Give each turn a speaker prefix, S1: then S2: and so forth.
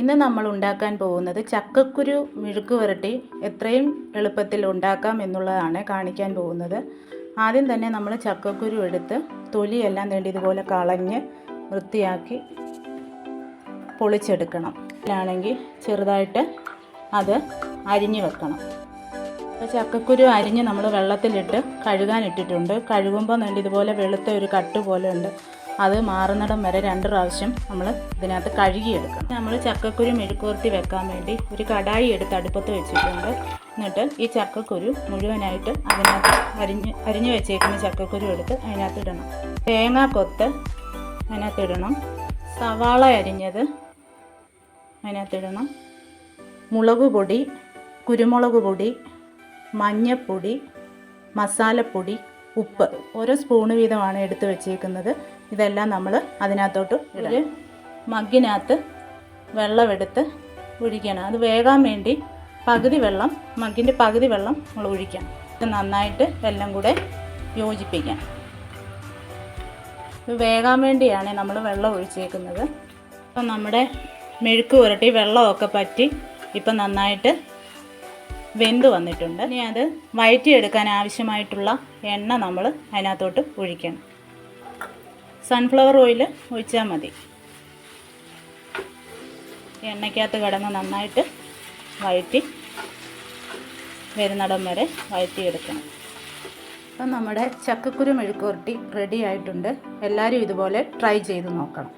S1: ഇന്ന് നമ്മൾ ഉണ്ടാക്കാൻ പോകുന്നത് ചക്കക്കുരു മെഴുക്ക് പുരട്ടി എത്രയും എളുപ്പത്തിൽ ഉണ്ടാക്കാം എന്നുള്ളതാണ് കാണിക്കാൻ പോകുന്നത്. ആദ്യം തന്നെ നമ്മൾ ചക്കക്കുരു എടുത്ത് തൊലിയെല്ലാം വേണ്ടി ഇതുപോലെ കളഞ്ഞ് വൃത്തിയാക്കി പൊളിച്ചെടുക്കണം. ആണെങ്കിൽ ചെറുതായിട്ട് അത് അരിഞ്ഞു വെക്കണം. അപ്പോൾ ചക്കക്കുരു അരിഞ്ഞ് നമ്മൾ വെള്ളത്തിലിട്ട് കഴുകാൻ ഇട്ടിട്ടുണ്ട്. കഴുകുമ്പോൾ വേണ്ടി ഇതുപോലെ വെളുത്ത ഒരു കട്ട് പോലെ ഉണ്ട്. അത് മാറുന്നിടം വരെ രണ്ട് പ്രാവശ്യം നമ്മൾ ഇതിനകത്ത് കഴുകിയെടുക്കണം നമ്മൾ ചക്കക്കുരു മെഴുക്കുവർത്തി വെക്കാൻ വേണ്ടി ഒരു കടായി എടുത്ത് അടുപ്പത്ത് വെച്ചിട്ടുണ്ട്. എന്നിട്ട് ഈ ചക്കക്കുരു മുഴുവനായിട്ട് അതിനകത്ത് അരിഞ്ഞ് അരിഞ്ഞു വെച്ചേക്കുന്ന ചക്കക്കുരു എടുത്ത് അതിനകത്ത് ഇടണം. തേങ്ങ കൊത്ത് അതിനകത്ത് ഇടണം. സവാള അരിഞ്ഞത് അതിനകത്തിടണം മുളക് പൊടി കുരുമുളക് പൊടി മഞ്ഞൾപ്പൊടി മസാലപ്പൊടി ഉപ്പ്. ഓരോ സ്പൂണ് വീതമാണ് എടുത്ത് വെച്ചേക്കുന്നത്. ഇതെല്ലാം നമ്മൾ അതിനകത്തോട്ട് ഒരു മഗ്ഗിനകത്ത് വെള്ളമെടുത്ത് ഒഴിക്കണം. അത് വേകാൻ വേണ്ടി പകുതി വെള്ളം മഗ്ഗിന്റെ പകുതി വെള്ളം നമ്മൾ ഒഴിക്കാം ഇത് നന്നായിട്ട് എല്ലാം കൂടെ യോജിപ്പിക്കാം. ഇത് വേകാൻ വേണ്ടിയാണ് നമ്മൾ വെള്ളം ഒഴിച്ചേക്കുന്നത്. അപ്പം നമ്മുടെ മെഴുക്ക് പുരട്ടി വെള്ളമൊക്കെ പറ്റി ഇപ്പം നന്നായിട്ട് വെന്ത് വന്നിട്ടുണ്ട്. ഇനി അത് വഴറ്റിയെടുക്കാൻ ആവശ്യമായിട്ടുള്ള എണ്ണ നമ്മൾ അതിനകത്തോട്ട് ഒഴിക്കണം. സൺഫ്ലവർ ഓയിൽ ഒഴിച്ചാൽ മതി. എണ്ണയ്ക്കകത്ത് കിടന്ന് നന്നായിട്ട് വഴറ്റി വരുന്നിടം വരെ വഴറ്റിയെടുക്കണം അപ്പം നമ്മുടെ ചക്കക്കുരു മെഴുക്കുവരട്ടി റെഡി ആയിട്ടുണ്ട്. എല്ലാവരും ഇതുപോലെ ട്രൈ ചെയ്ത് നോക്കണം.